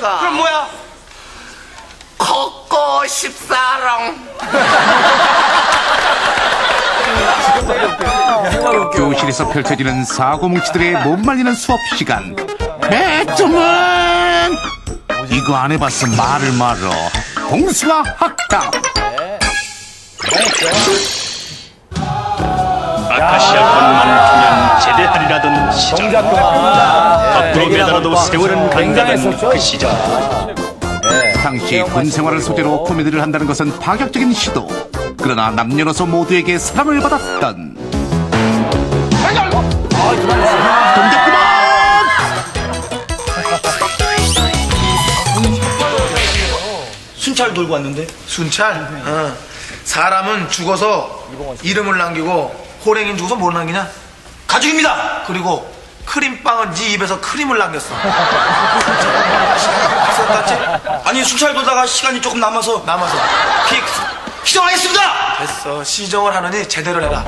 아닙니까? 그럼 뭐야? 걷고 싶사롱. 교실에서 펼쳐지는 사고뭉치들의 못 말리는 수업 시간. 배트맨! 이거 안 해봤어 말을 말어. 공수와 학답. 아카시아 건만 피면 제대하리라던 시절 앞으로 매달아도 세월은 간다던 그 시절 당시 군 생활을 소재로 코미디를 한다는 것은 파격적인 시도. 그러나 남녀노소 모두에게 사랑을 받았던. 동작 그만! 순찰 돌고 왔는데? 순찰? 어. 사람은 죽어서 이름을 남기고 호랭이는 죽어서 뭘 남기냐? 가족입니다. 그리고 크림빵은 네 입에서 크림을 남겼어. 있었다지? 아니 순찰 돌다가 시간이 조금 남아서 남아서. 픽 시정하겠습니다. 됐어. 시정을 하느니 제대로 해라.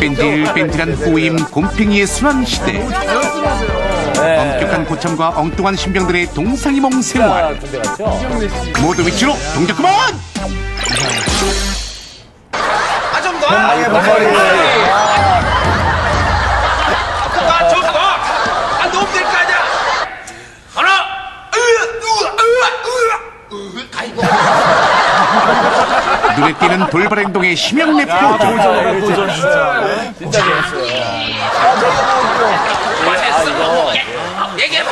뺀질뺀질한 꼬임 곰팽이의 순환 시대. 엄격한 고참과 엉뚱한 신병들의 동상이몽 생활. 모두 위치로 동작 그만! 아좀 놔! 나좀 놔! 아 너무 될거 아니야! 하나! 으아! 으아! 으아! 으아! 아이고. 눈에 띄는 돌발 행동의 심형래 포즈. 얘기해봐.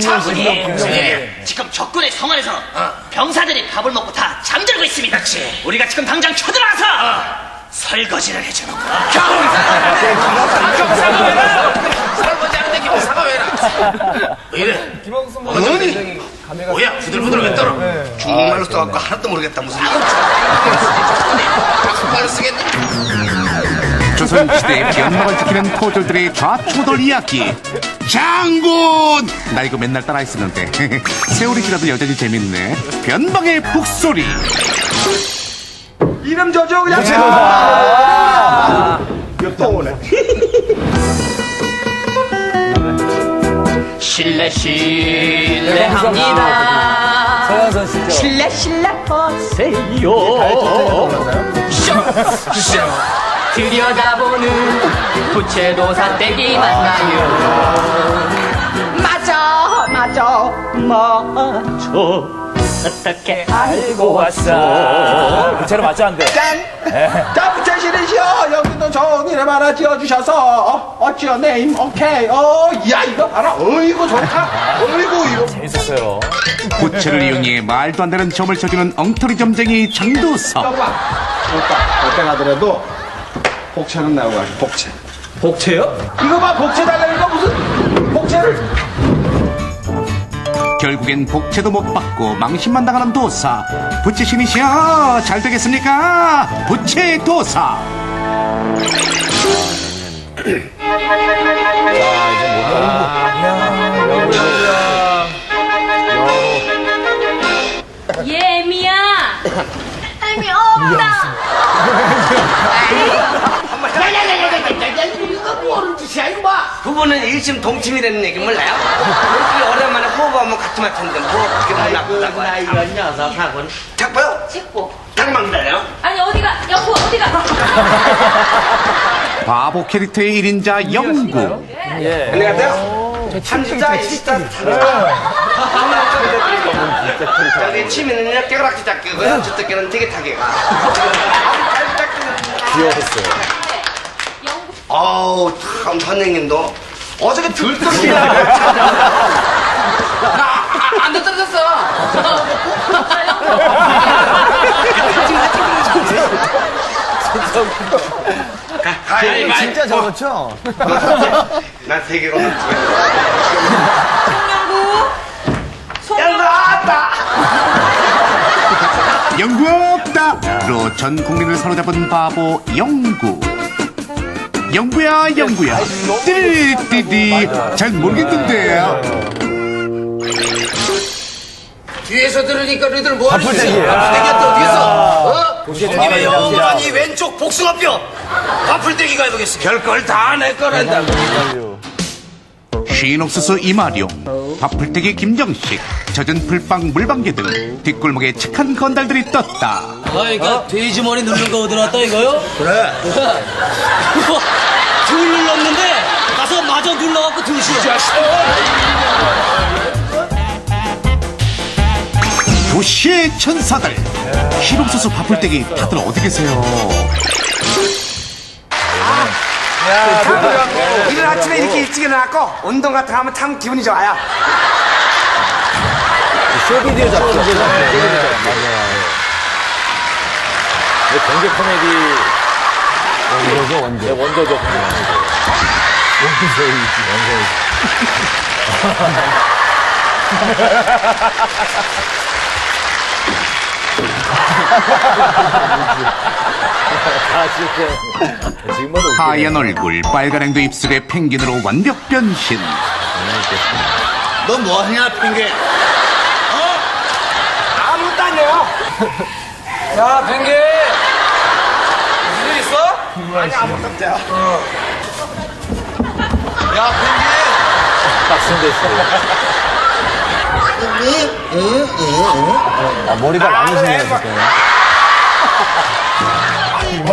차분히 예, 지금 적군의 성안에서 병사들이 밥을 먹고 다 잠들고 있습니다. 우리가 지금 당장 쳐들어가서 설거지를 해주는 거야. 설거지 하는데 기분 사과해라. 왜 이래? 어머니? 뭐야? 부들부들 왜 떨어? 중국말로 써갖고 하나도 모르겠다. 무슨. 한국말로 쓰겠네. 조선시대의 변막을 지키는 포졸들의 좌충돌 이야기. 장군! 나 이거 맨날 따라 했었는데. 세월이 지나도 여전히 재밌네. 변방의 북소리. 이름 저죠 그냥. 실례 실례합니다. 서현선 씨죠. 실례 실례하세요. 쇼! 들여다보는 부채도사 떼기 맞나요? 맞아 맞아 맞아 어떻게 알고 왔어? 부채로 맞죠 안 돼? 짠! 자, 부채실이시여 여기도 정의를 하나 지어주셔서 어, 어찌어 네임 오케이 어, 야 이거 봐라 어이구 좋다 어이구 이거 재밌었어요. 부채를 이용해 말도 안 되는 점을 쳐주는 엉터리 점쟁이 장도섭. 오빠 오빠 어때 가더라도 복채는 나오고 가지 복채 복채요? 이거 봐 복채 달라니까 무슨 복채를 결국엔 복채도 못 받고 망신만 당하는 도사. 부채 신이시여 잘 되겠습니까? 부채 도사. 예미야. 할미 없다. 이거 뭐하는 짓이야, 이거 봐. 부부는 일심 동침이라는 얘기 몰라요? 이렇게 오랜만에 같이 맞췄는데 뭐 그렇게 나쁘다고 나 이런 녀석 하고는 작봐요? 찍고. 잠깐만 기다려. 아니 어디가? 영구 어디가? 바보 캐릭터의 1인자 영구. 안녕히 가세요. 한주자 이시자 여기 치면은요 깨그락지 잡기고요 주특기는 되게 타기가 귀여웠어요. 어우 참 선생님도 어저께 들떠 서 안돼 떨어졌어 가야 진짜 저렇죠? 나 세계로 영구. 송. 나왔다 영구 없다!로 전 국민을 사로잡은 바보 영구. 영구야, 영구야. 띠리띠리. 잘 모르겠는데요. 뒤에서 들으니까 너희들 뭐 하는 짓이야 바풀대기예요. 바풀대기야 뒤에서 어? 이게요. 아니 왼쪽 복숭아뼈. 바풀떼기가 해보겠습니다. 별걸 다 내 거란다 쉰옥수수 이마룡, 밥풀떼기 김정식, 젖은 풀빵 물방개 등 뒷골목에 착한 건달들이 떴다. 그러니까 돼지 머리 누른 거 어디 놨다 이거요? 그래. 둘 눌렀는데 가서 마저 눌러갖고 드시오. 도시의 천사들. 흰옥수수 밥풀떼기 다들 어디 계세요? 이른 아침에 이렇게 일찍 일어나고 운동 같은 거 하면 참 기분이 좋아요. 쇼비디오 작품. 쇼비디오 작품. 맞아요. 경제 코미디. 원조죠, 원조. 네, 원조죠. 원조이지, 원조이지. 아, 진짜. 지금 봐도 웃기네. 하얀 얼굴, 빨간 행도 입술에 펭귄으로 완벽 변신. 너 뭐하냐 핑계 아무것도 아니에요. 야, 뱅게. 무슨 일 있어? 아니 아무것도 없대요. 야 핑계 빡 아, 머리가 많으시네요, 진짜.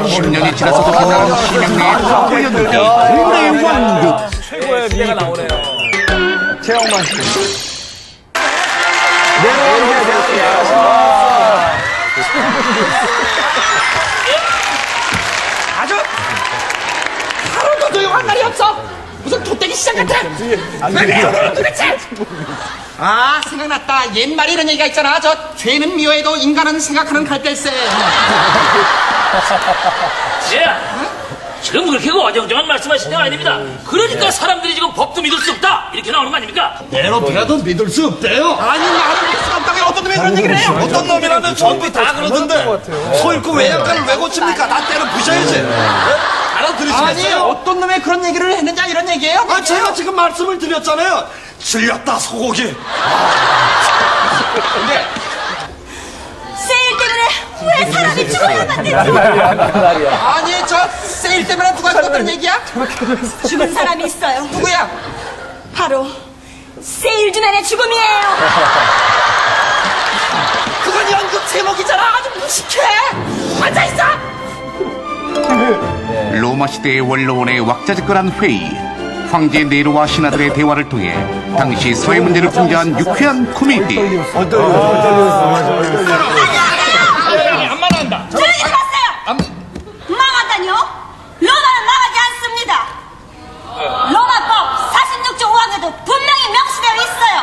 10년이 지나서도 빛나는 심양래의 과거 연기, 동물의 왕국. 최고의 미가 나오네요. 최영만 씨. 아주 하루도 조용한 날이 없어. 무슨 도떼기 시장 같아. 왜 도대체? 아 생각났다. 옛말에 이런 얘기가 있잖아. 저 죄는 미워해도 인간은 생각하는 갈대세. 예. 지금 그렇게 어정쩡한 말씀하시는 거 아닙니다. 그러니까 사람들이 지금 법도 믿을 수 없다 이렇게 나오는 거 아닙니까? 내로피라도 믿을 수 없대요 아니 나를 믿을 수가 없다며 어떤 놈이 그런 얘기를 해요? 어떤 놈이라면 전부 다 그러던데 소 잃고 외양간을 왜 고칩니까 나 때는 부셔야지 네? 아니 알아들으시겠어요? 어떤 놈이 그런 얘기를 했느냐 이런 얘기예요? 아 제가 지금 말씀을 드렸잖아요 질렸다 소고기 세일 때문에 왜 사람이 죽어야만 되지? 아니 저 세일 때문에 누가 죽었다는 얘기야? 죽은 사람이 있어요. 누구야? 바로 세일 주난의 죽음이에요. 그건 연극 제목이잖아. 아주 무식해. 앉아 있어. 로마 시대의 원로원의 왁자지껄한 회의. 황제 네로와 신하들의 대화를 통해 당시 사회 문제를 풍자한 유쾌한 코미디. 조용히 들었어요. 망하다뇨? 로마는 망하지 않습니다. 로마법 46조 5항에도 분명히 명시되어 있어요.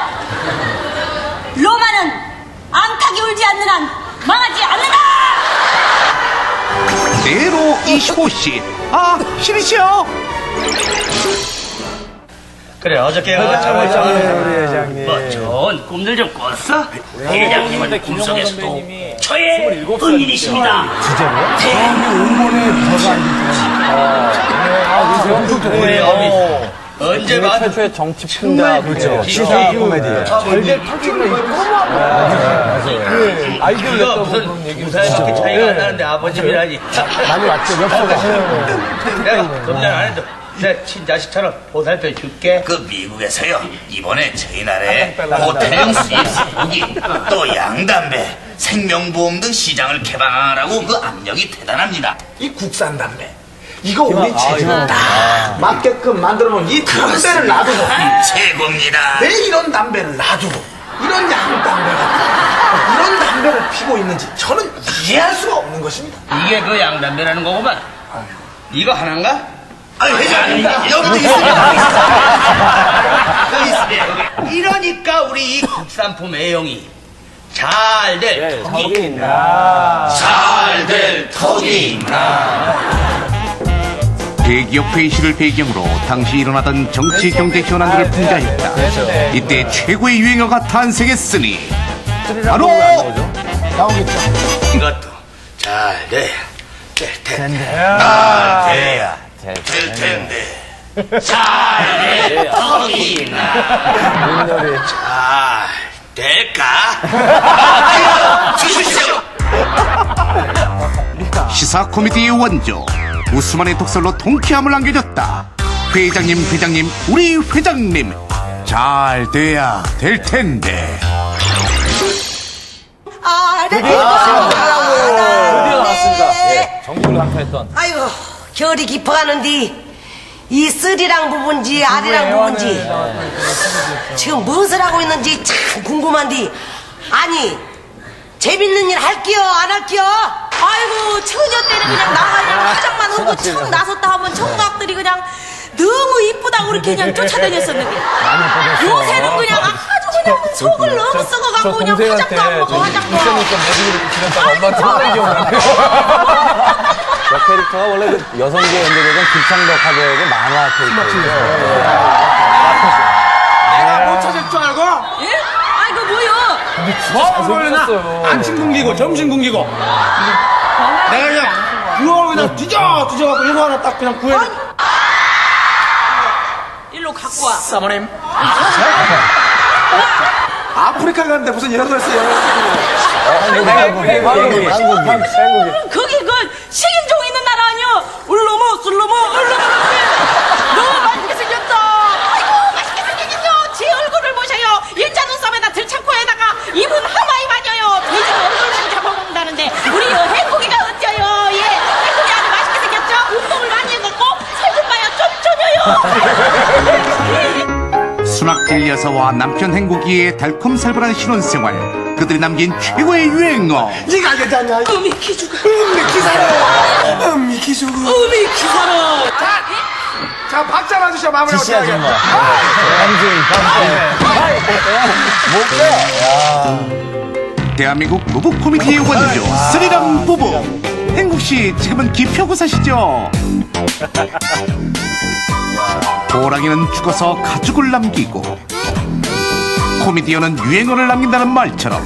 로마는 암탉이 울지 않는 한 망하지 않는다. 네로 25시. 아, 신이시여. 그래 어저께 뭐 좋은 꿈들 좀 꿨어? 회장님은 꿈속에서도 저의 은인이십니다. 누구의 어미 언제 봐 최초의 정치 풍자 그렇죠. 시사 코미디. 이거 무슨 무사히 차이가 안 나는데 아버님이라니. 많이 왔죠, 엽서가. 내가 검열 안 해도 내 친자식처럼 보살펴 줄게. 그 미국에서요. 이번에 저희 나라에 호텔형 수입국이 또 양담배 생명보험 등 시장을 개방하라고 그 압력이 대단합니다. 이 국산 담배. 이거 우리 체질에 딱 맞게끔 만들어 놓은 이 담배를 놔두고. 최고입니다. 왜 이런 담배를 놔두고? 이런 양 담배가 이런 담배를 피고 있는지 저는 이해할 수가 없는 것입니다. 이게 그 양담배라는 거구만. 이거 하나인가? 아, 회장님, 여기도 있습니다. 여기 있습니다. 여기. 이러니까 우리 이 국산품 애용이 잘 될 턱이 있나. 잘 될 턱이 있나. 대기업 회의실을 배경으로 당시 일어나던 정치 경제 현안들을 풍자했다. 이때 최고의 유행어가 탄생했으니 바로 이것도 잘 돼. 될 텐데. 아, 돼야. 될 텐데. 잘 돼. 턱이 있나. 잘 될까? 아유, 주십시오. 시사 코미디의 원조 우스만의 독설로 통쾌함을 안겨줬다. 회장님, 회장님, 우리 회장님 잘 돼야 될 텐데. 아, 네. 드디어 나왔습니다. 예, 정국을 강타했던. 아이고 결이 깊어가는데 이 쓰리랑 부분지 아리랑 부분지 지금 무엇을 하고 있는지 참 궁금한데 아니 재밌는 일 할게요 안 할게요? 아이고 처녀 때는 그냥 나가냐 화장만 하고 청 나섰다 하면 청각들이 그냥 너무 이쁘다고 그렇게 그냥 쫓아다녔었는데. 요새는 그냥 아주 그냥 속을 너무 썩어갖고 그냥 화장도 안 먹어 화장도 안 엄마한테 혼난 기억 나네요. 저 캐릭터가 원래 그 여성계 연재대전 김창덕 하고의 만화 캐릭터예요. 내가 못 찾을 줄 알고? 예? 아이고 뭐요? 뭐 걸려나? 안심 굶기고 점심 굶기고. 내가 그냥 그걸 그냥 뒤져 뒤져갖고 이거 하나 딱 그냥 구해 일로 갖고 와. 사모님. 아프리카 갔는데 무슨 이런 걸 써요 한국이, 한국이, 한국이. 거기 그 식인종 있는 나라 아니야? 울로모 질 여사와 남편 행복이의 달콤살벌한 신혼생활. 그들이 남긴 최고의 유행어. 네가 알겠잖아 음이 기주가. 음미 기사로 음미 기수 음이 기사로. 자 박자 맞으셔 마무리 지시 아줌마. 네. 대한민국 부부 코미디의 원조 스리랑 부부. 행복 씨 지금은 기표구사시죠? 호랑이는 죽어서 가죽을 남기고 코미디언은 유행어를 남긴다는 말처럼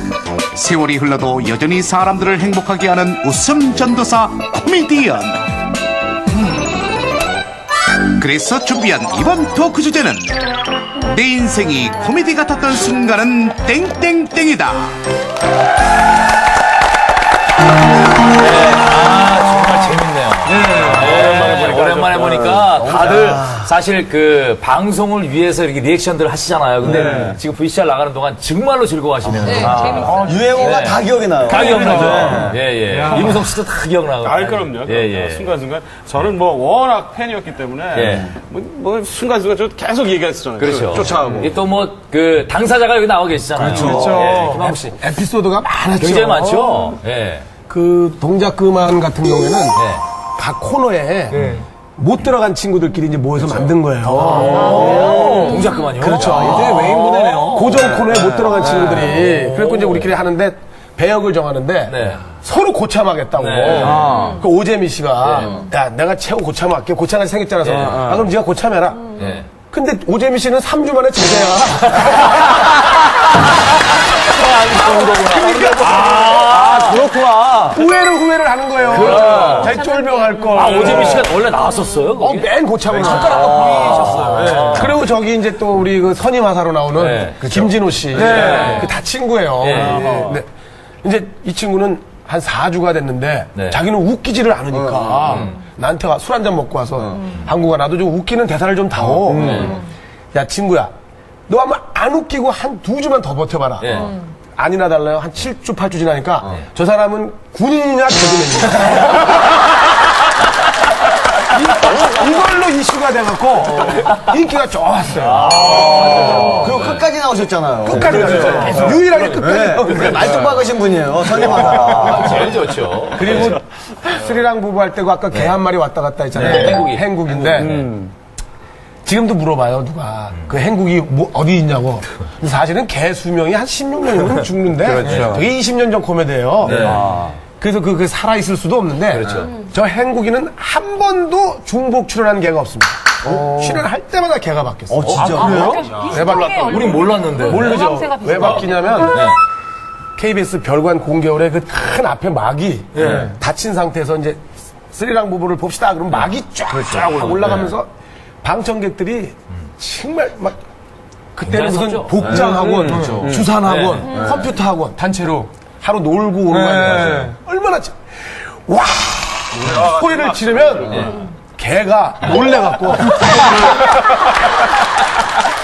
세월이 흘러도 여전히 사람들을 행복하게 하는 웃음 전도사 코미디언. 그래서 준비한 이번 토크 주제는 내 인생이 코미디 같았던 순간은 땡땡땡이다. 정말 재밌네요. 네, 오랜만에 보니까 다들 사실 그 방송을 위해서 이렇게 리액션들을 하시잖아요. 근데 지금 VCR 나가는 동안 정말로 즐거워하시네요. 아, 유행어가 네. 다 기억이 나요. 다 기억나죠? 예, 예. 이무성 씨도 다 기억나고. 아, 그럼요. 예, 예. 순간순간. 저는 뭐 워낙 팬이었기 때문에. 예. 뭐, 뭐 순간순간 저 계속 얘기했었잖아요. 그렇죠. 쫓아가고. 이게 또뭐 그 당사자가 여기 나와 계시잖아요. 그렇죠. 예, 김학우 씨. 에피소드가 많았죠 굉장히 많죠? 예. 그 동작 그만 같은 경우에는 예. 각 코너에 못 들어간 친구들끼리 이제 모여서 만든 거예요. 동작 그만요. 그렇죠. 이제 외인 부대네요. 고정 코너에 못 들어간 친구들이. 그래서 이제 우리끼리 하는데 배역을 정하는데 네. 서로 고참하겠다고. 네. 그 오재미 씨가 야 내가 최고 고참할게. 고참같이 생겼잖아. 서 아, 그럼 네가 고참해라. 예. 근데 오재미 씨는 3주 만에 제대야. 아, 그렇구나. 후회를 후회를 하는 거예요. 잘 쫄병 할 걸. 아, 오재미 씨가 원래 나왔었어요? 어, 거기? 맨 고참으로 손가락 보이셨어요. 예. 그리고 저기 이제 또 우리 그 선임하사로 나오는 네. 김진호 씨. 그다 친구예요. 네. 네. 이제 이 친구는 한 4주가 됐는데 네. 자기는 웃기지를 않으니까 나한테 술 한 잔 먹고 와서 한국아 나도 좀 웃기는 대사를 좀 다오. 야 친구야 너 아마 안 웃기고 한 두 주만 더 버텨봐라. 예. 아니나 달라요. 한 7주, 8주 지나니까 저 사람은 군인이냐 개그맨이냐. 이- 이걸로 이슈가 돼갖고 인기가 좋았어요. 그리고 끝까지 나오셨잖아요. 끝까지 갔어요. 계속 유일하게 끝까지. 네. 말뚝 박으신 분이에요. 선임하다가. 제일 좋죠. 그리고 스리랑 부부 할 때고 아까 개 한 마리 왔다 갔다 했잖아요. 네, 행국이. 행국인데 음. 지금도 물어봐요 누가 그 행국이 뭐 어디 있냐고. 근데 사실은 개 수명이 한 16년이면 죽는데 그게 20년 전 코미디예요. 네. 그래서 그, 그 살아있을 수도 없는데 그렇죠. 저 행국이는 한 번도 중복 출연한 개가 없습니다. 출연할 때마다 개가 바뀌었어요. 어, 진짜. 그래요? 왜 바뀌었다? 우린 몰랐는데. 모르죠. 왜 바뀌냐면 KBS 별관 공개월에 그큰 앞에 막이 닫힌 상태에서 이제 스리랑 부부를 봅시다. 그럼 막이 쫙 올라가면서 방청객들이 정말 막 그때는 무슨. 복장학원, 주산학원, 컴퓨터 학원 단체로 하루 놀고 오는 거 아니에요. 얼마나 참- 와 소리를 지르면 개가 놀래갖고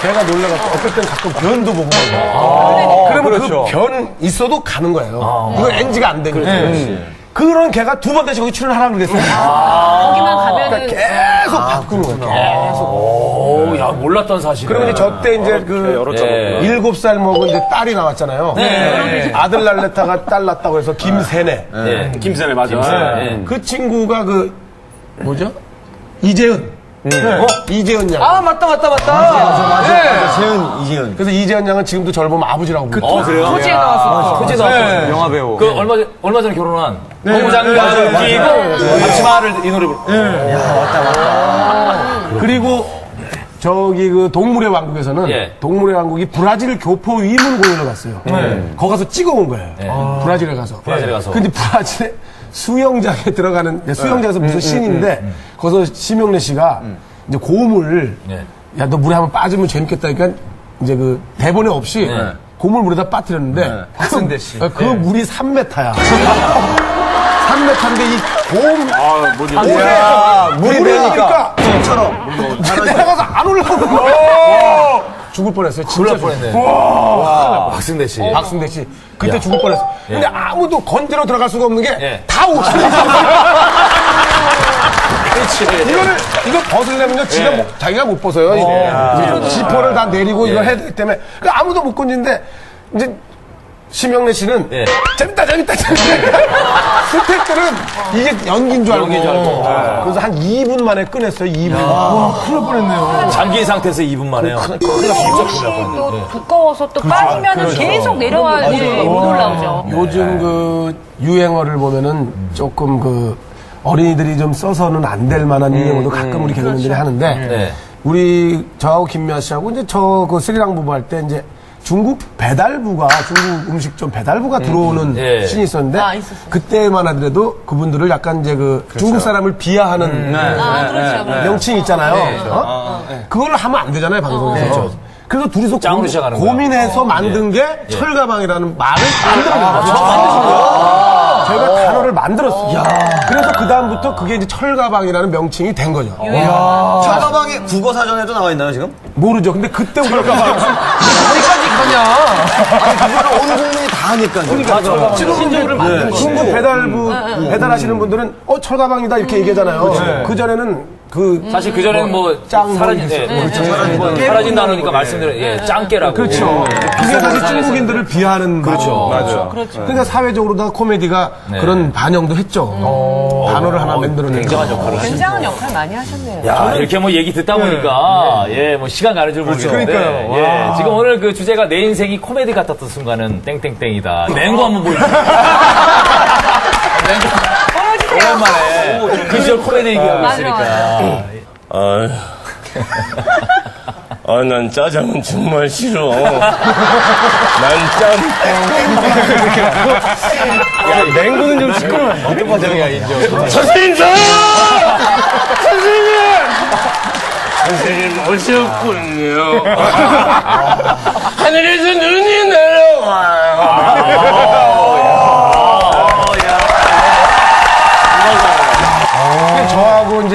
제가 놀라갖고 어떨 땐 가끔 변도 보고 가고. 그러면 그렇죠. 그변 있어도 가는 거예요. 이거 NG가 안 되니까. 네. 그런 걔가 두 번 다시 거기 출연하라고 그랬어요. 거기만 가면은 그러니까 계속 바꾸는 거예요. 계속. 오, 야, 몰랐던 사실. 그러면 이제 저 때 이제 그 예. 일곱 살 먹은 이제 딸이 나왔잖아요. 네. 아들 날렸다가 딸 낳았다고 해서 김세네. 예. 김선혜 맞아. 예. 그 친구가 그 뭐죠? 이재은. 어? 이재은 양. 아, 맞다, 맞다, 맞다. 맞아, 맞아. 네. 재은, 이재은. 그래서 이재은 양은 지금도 저를 보면 아버지라고 부르죠. 어, 그래요? 토지에 나왔어. 토지 나왔어. 영화 배우. 그 얼마, 전- 얼마 전에 결혼한 네, 맞아요, 끼고. 앞치마를 이 노래 부르. 그리고 저기 그 동물의 왕국에서는 예. 동물의 왕국이 브라질 교포 위문 공연을 갔어요. 거기 가서 찍어온 거예요. 브라질에 가서. 브라질에 가서. 근데 브라질에 수영장에 들어가는 수영장에서 무슨 씬인데 거기서 심영래 씨가 이제 고물 예. 야너 물에 한번 빠지면 재밌겠다 그러니까 이제 그 대본에 없이 네. 고물 물에다 빠뜨렸는데 박승대 씨. 그, 그 물이 3m야. 3m인데 이 고음 아, 뭐지? 야, 물이 물이 되니까. 나니까 처럼. 내려가서 안 올라오는 거야. 죽을 뻔했어요. 진짜 뻔했네. 와. 박승대 씨. 박승대 씨. 그때 죽을 뻔했어. 근데 아무도 건드려 들어갈 수가 없는 게 예. 다 옷을 이거를 이거 벗으려면요 지가 예. 못- 자기가 못 벗어요. 이제 지퍼를 다 내리고 이걸 해야 되기 때문에 그 아무도 못 건지는데 이제 심영래 씨는 예. 재밌다 재밌다 재밌다. 스태프들은 이게 연기인 줄 알고, 연기인 줄 알고. 그래서 한 2분 만에 꺼냈어요 2분. 와 큰일 날 뻔했네요. 잠긴 상태에서 2분 만에요. 또 두꺼워서 또 빠지면은 계속 내려와야지 못 올라오죠. 요즘 그 유행어를 보면은 조금 그 어린이들이 좀 써서는 안 될 만한 유행어도 가끔 우리 개그맨들이 하는데 네. 우리 저하고 김미아 씨하고 이제 저 그 스리랑 부부 할 때 이제 중국 배달부가 중국 음식점 배달부가 들어오는 예. 신이 있었는데 아, 있었어요. 그때만 하더라도 그분들을 약간 이제 그 중국 사람을 비하하는 아, 그렇죠. 그렇죠. 명칭 있잖아요. 어? 그걸 하면 안 되잖아요 방송에서. 그래서 둘이서 짱으로 고, 시작하는. 고민해서 만든 게 철가방이라는 말을 만들어낸 거예 요. 저희가 단어를 만들었어요. 그래서 그 다음부터 그게 이제 철가방이라는 명칭이 된 거죠. 철가방이 국어 사전에도 나와 있나요, 지금? 모르죠. 근데 그때 우리가 어디까지 가냐? 아니, 그거를 온 국민이 다 하니까요. 그러니까 지금 네. 중국 배달부 배달하시는 분들은 어 철가방이다 이렇게 얘기하잖아요. 그 전에는 그 사실 그 전에는 뭐짱 사라진 뭐 예, 그렇죠. 뭐 사라진 단어니까 말씀드린 예, 짱깨라고. 그렇죠. 그게 사실 중국인들을 비하는 그렇죠. 맞아요. 그러니까 사회적으로 다 코미디가 네. 그런 반영도 했죠. 단어를 하나 만들어낸 굉장한 역할을. 굉장한 역할 많이 하셨네요. 야, 이렇게 뭐 얘기 듣다 보니까, 예, 뭐 시간 가는 줄 모르겠는데. 그러니까요. 예, 지금 오늘 그 주제가 내 인생이 코미디 같았던 순간은 땡땡땡이다. 맹구 한번 보여주세요. 오랜만에 그 시절 코미디 얘기하고 있으니까. 아휴. 아, 난 짜장은 정말 싫어. 난 짬. 맹구는 좀 시끄러워. 어떤 과정이야, 인정. 선생님, 저! 선생님! 선생님, 오셨군요. 하늘에서 눈이 내려와요.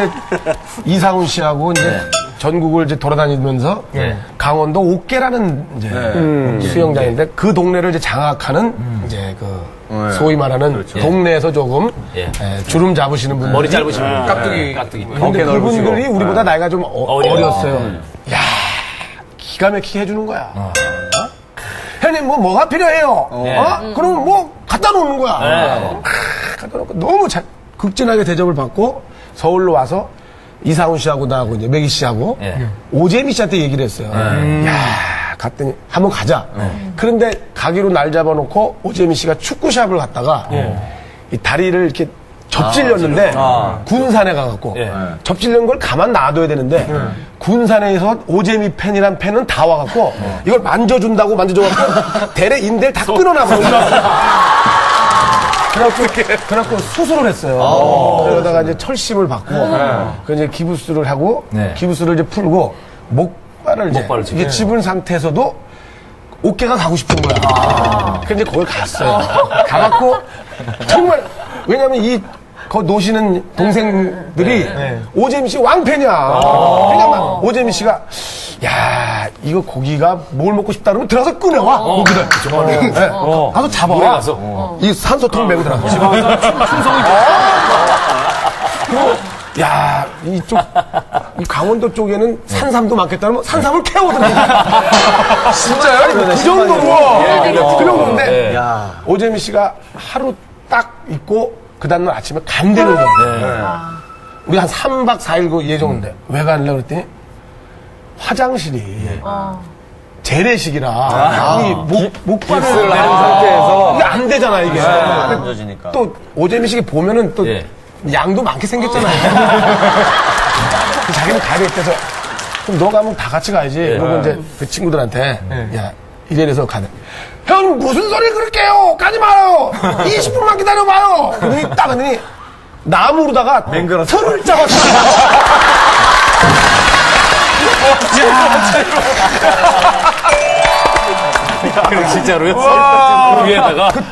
이제 이상훈 씨하고 이제 전국을 이제 돌아다니면서 네. 강원도 옥계라는 이제 수영장인데 그 동네를 이제 장악하는 이제 그 소위 말하는 동네에서 조금 예. 에, 주름 잡으시는 분들 머리 짧으시면 깍두기. 깍두기. 근데 그분들이 우리보다 나이가 좀 어, 어려요. 어렸어요. 야 기가 막히게 해주는 거야. 어? 형님 뭐 뭐가 필요해요? 네. 어? 그럼 뭐 갖다 놓는 거야. 네. 어, 갖다 놓고 너무 잘 극진하게 대접을 받고 서울로 와서 이상훈 씨하고 나하고 이제 매기 씨하고 예. 오재미 씨한테 얘기를 했어요. 야 갔더니 한번 가자. 그런데 가기로 날 잡아놓고 오재미 씨가 축구샵을 갔다가 이 다리를 이렇게 접질렸는데 군산에 가갖고 예. 접질린 걸 가만 놔둬야 되는데 군산에서 오재미 팬이란 팬은 다 와갖고 이걸 만져준다고 만져줘갖고 대래 인대를 다 끊어놔버린 거야. 그래갖고, 그래갖고 수술을 했어요. 그러다가 이제 철심을 받고, 그 이제 기부스를 하고, 네. 기부스를 이제 풀고, 목발을 이제, 목발을 이게 집은 상태에서도 어깨가 가고 싶은 거야. 그래서 이제 거길 갔어요. 가갖고, 정말, 왜냐면 이거 노시는 동생들이 오재미 씨 왕팬이야. 그러니까 막 오재미 씨가 야 이거 고기가 뭘 먹고 싶다 그러면 들어가서 끊어와. 고기를. 네. 가서 잡아와. 가서? 이 산소통 메고 들어가. 그리고 야 이쪽 이 강원도 쪽에는 산삼도 많겠다면 산삼을 캐오더라고. 진짜요? 그 정도로. 그 정도인데 예. 오재미 씨가 하루 딱 있고 그 다음날 아침에 간대는. 건데 우리 한 3박 4일 그 예정인데. 왜 가려고 그랬더니 화장실이 재래식이라 이 목, 목발을 깁스를 상태에서. 이게 안 되잖아 이게. 안 젖으니까. 또 오재미 씨가 보면은 또 예. 양도 많게 생겼잖아요. 그 자기는 가야 되겠대서 그럼 너 가면 다 같이 가야지. 그리고 이제 그 친구들한테 야 이래서 가네. 형 무슨 소리 그렇게 해요? 가지 마요. 20분만 기다려봐요. 그러더니 딱 그러더니 나무로다가 틀을 잡았어 진짜로요? 와. 위에다가 그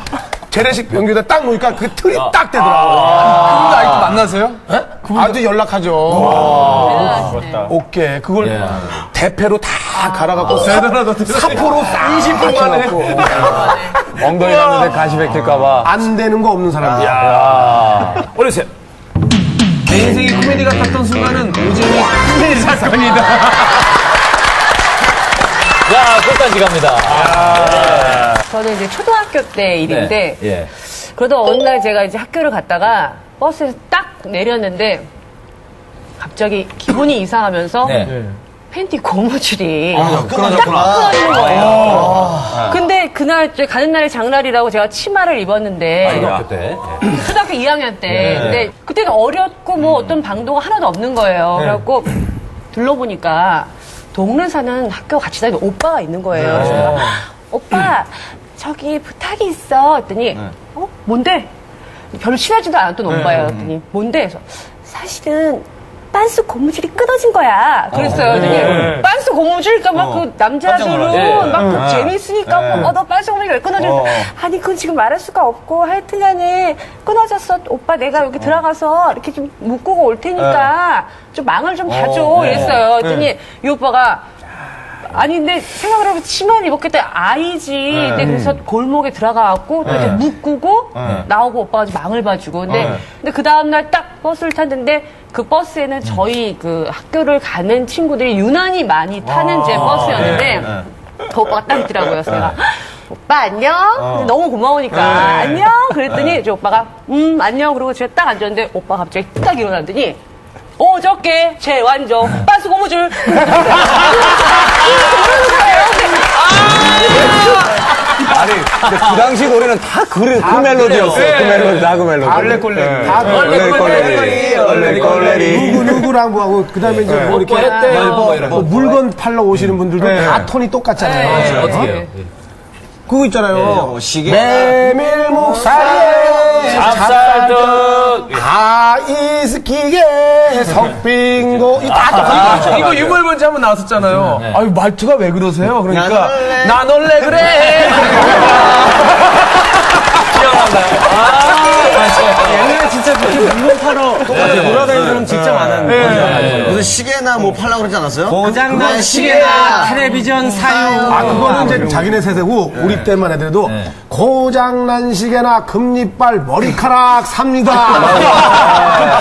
재래식 변기에다 딱 놓으니까 그 틀이 딱 되더라고요. 그분도 아직도 만나세요? 아주 연락하죠. 오케이. 그걸 대패로 다 갈아갖고 사포로 싹 20분 만에. 엉덩이 났는데 가시 베낄까봐. 안 되는 거 없는 사람이야. 야 올려주세요. 내 인생이 코미디 같았던 순간은 오재미 코미디 사건이다. 자, 끝까지 갑니다. 저는 이제 초등학교 때 일인데 네. 예. 그러다 어느 날 제가 이제 학교를 갔다가 버스에서 딱 내렸는데 갑자기 기분이 이상하면서 네. 팬티 고무줄이 아, 딱 끊어졌구나. 끊어지는 거예요. 아. 근데 그날 가는 날이 장날이라고 제가 치마를 입었는데 초등학교 때. 초등학교 2학년 때. 네. 근데 그때는 어렸고 뭐 어떤 방도가 하나도 없는 거예요. 네. 그래갖고 둘러보니까 동네 사는 학교 같이 다니는 오빠가 있는 거예요. 네. 그래서 내가, 오빠 저기 부탁이 있어. 했더니 어 뭔데? 별로 친하지도 않았던 오빠예요. 그랬더니 뭔데? 그래서 사실은 빤스 고무줄이 끊어진 거야. 그랬어요. 그랬더니 네. 빤스 고무줄? 그러니까 막 그 남자들은 놀랐어. 막 네. 네. 재밌으니까 네. 뭐, 어, 너 빤스 고무줄 왜 끊어져? 어. 아니 그건 지금 말할 수가 없고 하여튼 간에 끊어졌어 오빠 내가 여기 들어가서 이렇게 좀 묶고 올 테니까 좀 망을 좀 봐줘 어, 네. 이랬어요 그랬더니 네. 이 오빠가 아니 근데 생각을 해보면 치마를 입었겠다 아이지 근데 그래서 골목에 들어가갖고 또 이렇게 네. 묶고 네. 나오고 오빠가 망을 봐주고 근데 네. 근데 그 다음 날 딱 버스를 탔는데 그 버스에는 저희 그 학교를 가는 친구들이 유난히 많이 타는 제 아, 버스였는데 네. 그 오빠가 딱 있더라고요. 그래서 내가 오빠 안녕. 어. 근데 너무 고마우니까 네. 안녕. 그랬더니 이제 오빠가 음 안녕. 그러고 제가 딱 앉았는데 오빠 갑자기 딱 일어나더니 어저께 제 완전 빤스 고무줄. 아니, 근데 그 당시 노래는 다 그, 그 멜로디였어요. 그 멜로디, 다그 멜로디. 다 얼레꼴레리. 다 얼레꼴레리. 얼레꼴레리. 누구 누구라고 하고 그 다음에 이제 뭐 이렇게 했대요. 뭐, 뭐뭐 거. 물건 팔러 오시는 분들도 다 톤이 똑같잖아요. 네. 어떻게 해요? 그거 있잖아요. 시계. 메밀묵 사이에 찹쌀떡. 아이스키게 석빙고 이다 똑같죠. 이거 유물번지 한번 나왔었잖아요. 네. 아유, 말투가 왜 그러세요? 그러니까. 나 놀래. 그래. 기억난다. 옛 날에 진짜 그렇게 물건 팔러 돌아다니는 사람 진짜 많았는데. 무슨 시계나 뭐 팔라고 그러지 않았어요? 고장난 시계나 텔레비전 사유. 아, 그거는 이제 자기네 세대고, 우리 때만 해도 고장난 시계나 금리빨 머리카락 삽니다.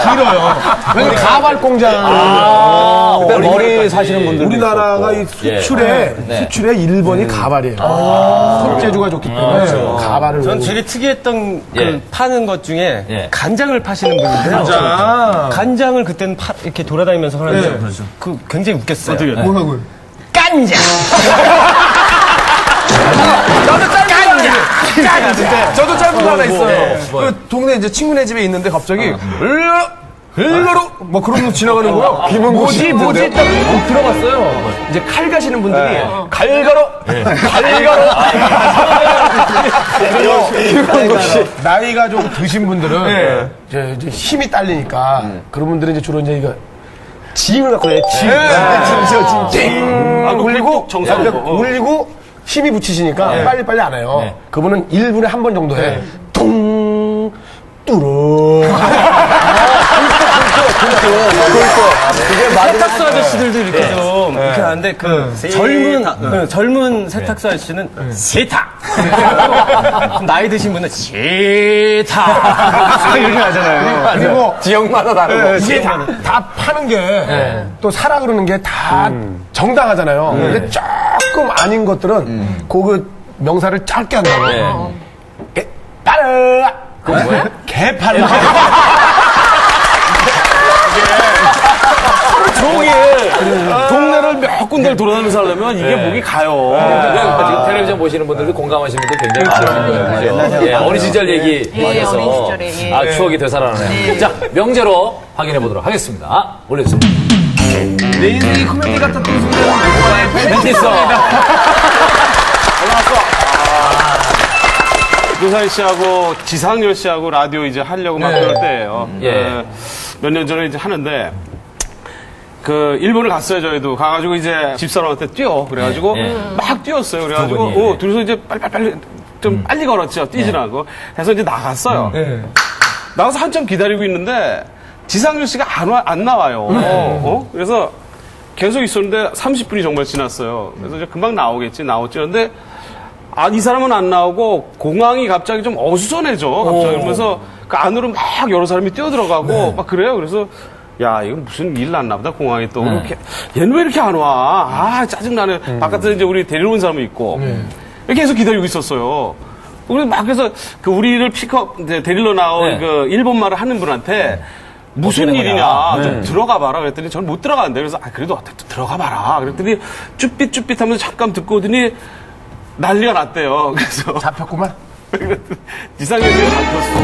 좀 길어요. 왜냐면 가발 공장. 아, 그때 머리 사시는 분들. 우리나라가 이 수출에, 네. 수출에 일본이 가발이에요. 손재주가 좋기 때문에 가발을. 전. 되게 특이했던 그 예. 파는 것 중에 예. 간장을 파시는 분인데요. 간장. 간장을 그때는 파- 이렇게 돌아다니면서 하는데 그 굉장히 웃겼어요. 어떻게? 뭐라고요? 깐장. 나도 짧은 거 진짜. 저도 짧은 거 하나 있어요. 뭐요? 그 동네 이제 친구네 집에 있는데 갑자기 일로 일로로 뭐 그런 거 지나가는 거예요. 뭐지 뭐지 딱 들어갔어요. 이제 칼 가시는 분들이 갈가로 갈가로 그리고 나이가 좀 드신 분들은 이제, 이제 힘이 딸리니까 그런 분들은 이제 주로 이제 이거 징을 갖고 해요. 징. 진짜 징. 아, 울리고 정상 울리고 힘이 붙이시니까 빨리 빨리 안 해요. 그분은 1분에 한 번 정도 해. 동 뚜루. 그게 세탁소 아저씨들도 이렇게 좀 이렇게 하는데 그 젊은 그 젊은 세탁소 아저씨는 세탁. 나이 드신 분은 세탁. 이렇게 하잖아요. 그리고 지역마다 다르고. 이게 다, 다 파는 게 또 사라 그러는 게 다 정당하잖아요. 근데 조금 아닌 것들은 그 명사를 짧게 한다고. 개, 빨라. 그 뭐야? 개팔라. 하루 종일 동네를 몇 군데를 돌아다니면서 하려면 이게 목이 가요. 그러니까 지금 텔레비전 보시는 분들도 공감하시는 분들 굉장히 많으실 거예요. 예, 어린 시절 얘기 예, 해서 예. 아, 추억이 되살아나네요. 자, 명제로 확인해 보도록 하겠습니다. 올려주세요. 내 인생이 코미디 같았던 순간 멘트 있어. 노사희 씨하고 지상열 씨하고 라디오 이제 하려고 막 그럴 때예요. 예. 몇 년 전에 이제 하는데 그 일본을 갔어요 저희도 가가지고 이제 집사람한테 뛰어 그래가지고 예. 막 뛰었어요 그래가지고 두 분이, 예. 어, 둘이서 이제 빨리빨리 좀 빨리 걸었죠 뛰지 않고 해서 이제 나갔어요. 나가서 한참 기다리고 있는데 지상열 씨가 안, 와, 안 나와요. 어? 그래서 계속 있었는데 30분이 정말 지났어요. 그래서 이제 금방 나오겠지, 나오지. 근데 아, 이 사람은 안 나오고 공항이 갑자기 좀 어수선해져. 갑자기 그러면서 그 안으로 막 여러 사람이 뛰어들어가고 막 그래요. 그래서 야, 이건 무슨 일 났나 보다, 공항에 또. 이렇게, 얘는 왜 이렇게 안 와? 아, 짜증나네. 바깥에 이제 우리 데리러 온 사람이 있고. 이렇게 계속 기다리고 있었어요. 우리 막 해서 그 우리를 픽업, 이제 데리러 나온 네. 그 일본 말을 하는 분한테 무슨 어떻게 된 일이냐? 좀 네. 들어가 봐라. 그랬더니 저는 못 들어가는데. 그래서, 아, 그래도 들어가 봐라. 그랬더니 쭈삣쭈삣 하면서 잠깐 듣고 오더니 난리가 났대요. 그래서. 잡혔구만. 이상하게 잡혔어.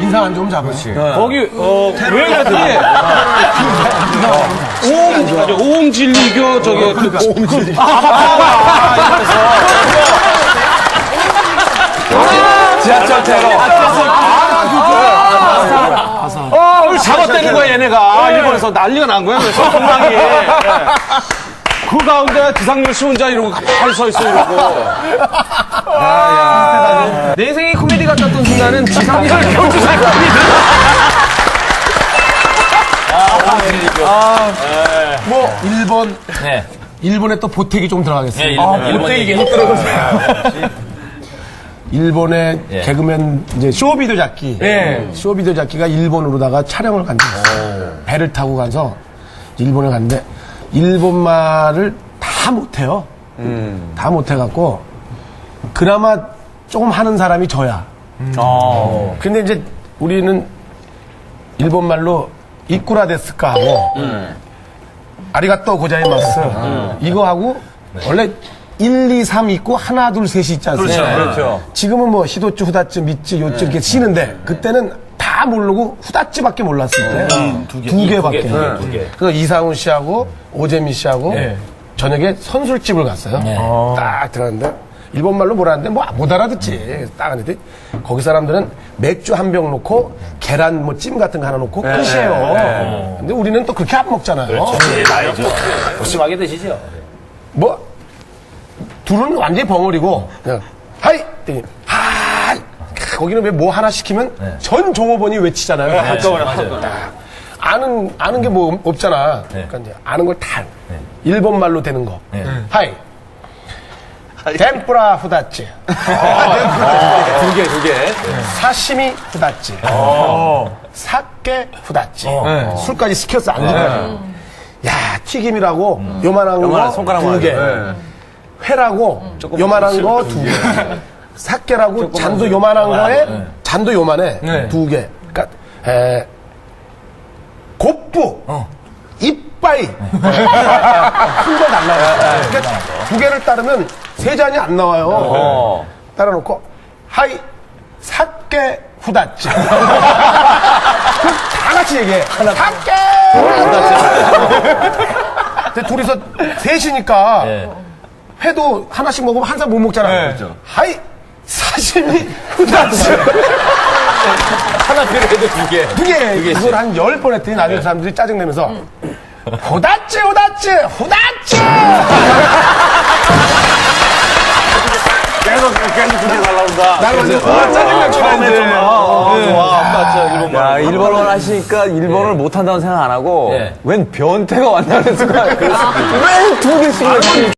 인상 안 좋으면 잡았지. 거기, 어, 왜 그랬더니. 오홍, 맞아, 오홍진리교 저기. 오홍진리. 아, 아, 아, 아, 지하철 테러. 아, 잡았다는 거야, 얘네가. 일본에서 난리가 난 거야, 그래서. 그 가운데 지상렬 씨 혼자 이러고 가만히 서 있어, 이러고. 내 인생이 코미디 같았던 순간은 지상렬 뭐 일본 네. 일본에 또 보택이 좀 들어가겠습니다. 예, 일본, 일본 보택이 들어가세요. 일본의 예. 개그맨 이제 쇼비도 잡기. 쇼비도 잡기가 일본으로다가 촬영을 간적 있어요. 배를 타고 가서 일본에 갔는데 일본 말을 다 못해요. 다 못해갖고 그나마 조금 하는 사람이 저야. 근데 이제 우리는 일본 말로 이꾸라 데스까 하고 아리가또 고자이마스 이거 하고 원래 1, 2, 3 있고 하나, 둘, 셋이 있지 않습니까? 그렇죠, 그렇죠. 지금은 뭐 히도츠, 후다츠, 미츠, 요츠 이렇게 쉬는데 그때는 다 모르고 후다츠밖에 몰랐을 때두 개밖에. 두 개, 두 개, 두 개. 그래서 이상훈 씨하고 오재미 씨하고 네. 저녁에 선술집을 갔어요. 딱 들어갔는데 일본 말로 뭐라는데 뭐 못 알아듣지. 딱 하는데 거기 사람들은 맥주 한 병 놓고 계란 뭐 찜 같은 거 하나 놓고 끝이에요. 근데 우리는 또 그렇게 안 먹잖아요. 조심하게 드시죠. 뭐 둘은 완전히 벙어리고 그냥 하이 거기는 왜 뭐 하나 시키면 전 종업원이 외치잖아요. 한꺼번에 맞아요. 아는 아는 게 뭐 없잖아. 그러니까 이제 아는 걸 다 일본 말로 되는 거. 하이. 덴뿌라 후다치. 두 개, 두 개. 사시미 후다치. 사케 후다치. 술까지 시켰어 안 그래. 야 튀김이라고 요만한 거 두 개. 회라고 요만한 거 두 개. 사케라고 잔도 요만한 거에 잔도 요만해. 두 개. 그러니까 에, 곱부. 이빠이. 큰거 달라요. 그러니까 두 개를 따르면 세 잔이 안 나와요. 따라놓고 하이 사케 후다치. 다 같이 얘기해. 사케 후다치. 근데 둘이서 셋이니까 회도 하나씩 먹으면 한 사람 못 먹잖아. 하이 사시미 후다치. 하나 필요해도 두 개. 두 개. 그걸 한 열 번 했더니 나중에 사람들이 짜증내면서 후다치 후다치 후다치 계속, 계속 그게 날라온다. 나는 완전 아, 짜증나, 처음에 좀. 아, 아, 좋아. 아, 일본어를 하시니까 일본어를 못 한다는 생각 안 하고, 웬 변태가 왔다는 순간, 웬두 개씩만